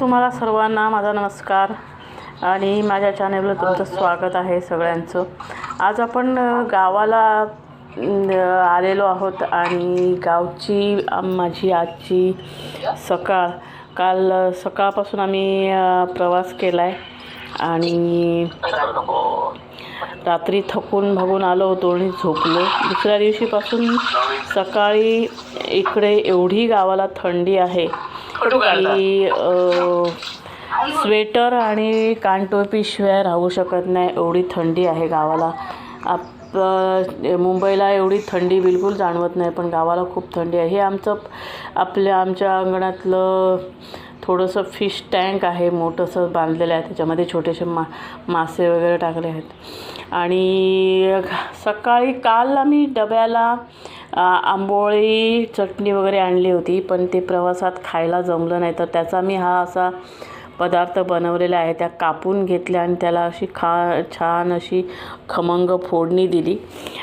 तुम्हाला सर्वांना माझा नमस्कार आणि माझ्या चॅनेलवर तुमचं स्वागत आहे सगळ्यांचं. आज आपण गावाला आलेलो आहोत आणि गावची माझी आजची सकाळ काल सकाळपासून आम्ही प्रवास केला आहे आणि रात्री थकून भागून आलो होतो आणि झोपलो. दुसऱ्या दिवशीपासून सकाळी इकडे एवढी गावाला थंडी आहे की स्वेटर आणि कानटोपीशिवाय राहू शकत नाही एवढी थंडी आहे गावाला. आप मुंबईला एवढी थंडी बिलकुल जाणवत नाही पण गावाला खूप थंडी आहे. हे आमचं आपल्या आमच्या अंगणातलं थोडंसं फिश टँक आहे मोठंसं बांधलेलं आहे. त्याच्यामध्ये छोटेसे मा मासे वगैरे टाकले आहेत. आणि सकाळी काल आम्ही डब्याला आंबोळी चटणी वगैरे आणली होती पण ते प्रवासात खायला जमलं नाही. तर त्याचा मी हा असा पदार्थ बनवलेला आहे त्या कापून घेतल्या आणि त्याला अशी खा छान अशी खमंग फोडणी दिली.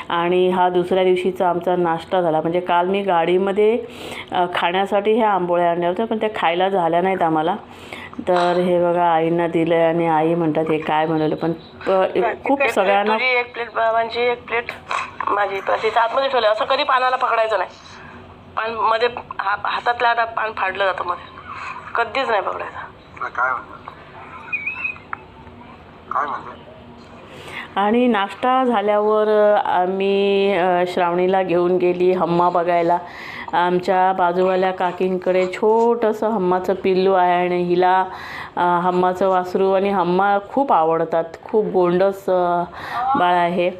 आणि हा दुसऱ्या दिवशीचा आमचा नाश्ता झाला. म्हणजे काल मी गाडीमध्ये खाण्यासाठी ह्या आंबोळ्या आणल्या होत्या पण त्या खायला झाल्या नाहीत आम्हाला. तर हे बघा आईंना दिलं आहे आणि आई म्हणतात हे काय बनवलं? पण खूप सगळ्यांना एक प्लेट बाबांची एक प्लेट. माझी तिचं आतमध्ये ठेवलं. असं कधी पानाला पकडायचं नाही. पानमध्ये हा हातातल्या हातात पान फाडलं जातं मध्ये. कधीच नाही पकडायचं. काय आणि नाश्ता झाल्यावर आम्ही श्रावणीला घेऊन गेली हम्मा बघायला. आमच्या बाजूवाल्या काकींकडे छोटंसं हम्माचं पिल्लू आहे आणि हिला हम्माचं वासरू आणि हम्मा खूप आवडतात. खूप गोंडस बाळ आहे.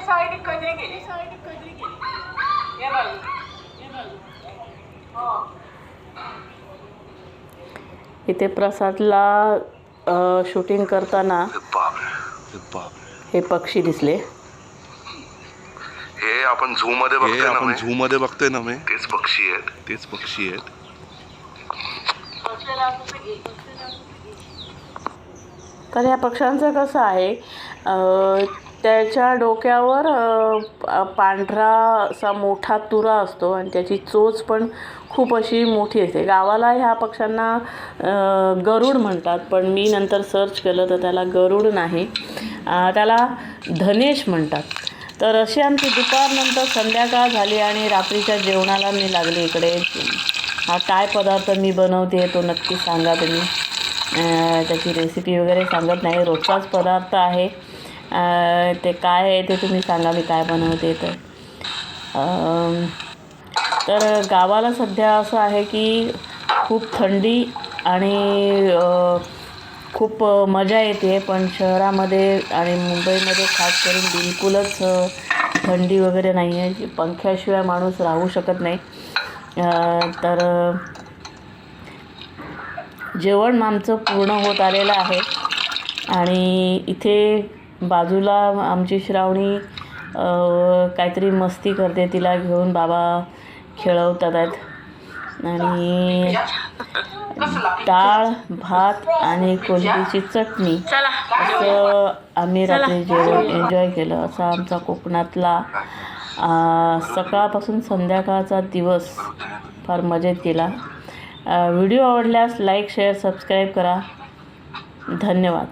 वरच्या साईड कधी गेली? साईड कधी गेली हे बाजू हे. इथे प्रसादला शूटिंग करताना हे पक्षी दिसले. हे आपण झू मध्ये हे बघतोय ना आपण मी. झू मध्ये बघतोय ना मी? तेच पक्षी आहेत. तेच पक्षी आहेत. तर ह्या पक्ष्यांचं कसं आहे अ, त्याच्या डोक्यावर पांढरा असा मोठा तुरा असतो आणि त्याची चोच पण खूप अशी मोठी असते. गावाला ह्या पक्ष्यांना गरुड म्हणतात पण मी नंतर सर्च केलं तर त्याला गरुड नाही. त्याला धनेश म्हणतात. तर अशी आमची दुपारनंतर संध्याकाळ झाली आणि रात्रीच्या जेवणाला मी लागले इकडे. हा काय पदार्थ मी बनवते तो नक्की सांगा तुम्ही. त्याची रेसिपी वगैरे सांगत नाही. रोजचाच पदार्थ आहे. ते काय आहे ते तुम्ही सांगा मी काय बनवते तर तर गावाला सध्या असं आहे की खूप थंडी आणि खूप मजा येते पण शहरामध्ये आणि मुंबईमध्ये खास करून बिलकुलच थंडी वगैरे नाही आहे. पंख्याशिवाय माणूस राहू शकत नाही. तर जेवण आमचं पूर्ण होत आलेलं आहे. आणि इथे बाजूला आमची श्रावणी काहीतरी मस्ती करते तिला घेऊन बाबा खेळवतात. आहेत आणि डाळ भात आणि कोलबीची चटणी. असं आम्ही रात्री जेवण एन्जॉय केलं. असा आमचा कोकणातला सकाळपासून संध्याकाळचा दिवस फार मजेत गेला. अ, व्हिडिओ आवडल्यास लाईक शेअर सबस्क्राईब करा. धन्यवाद.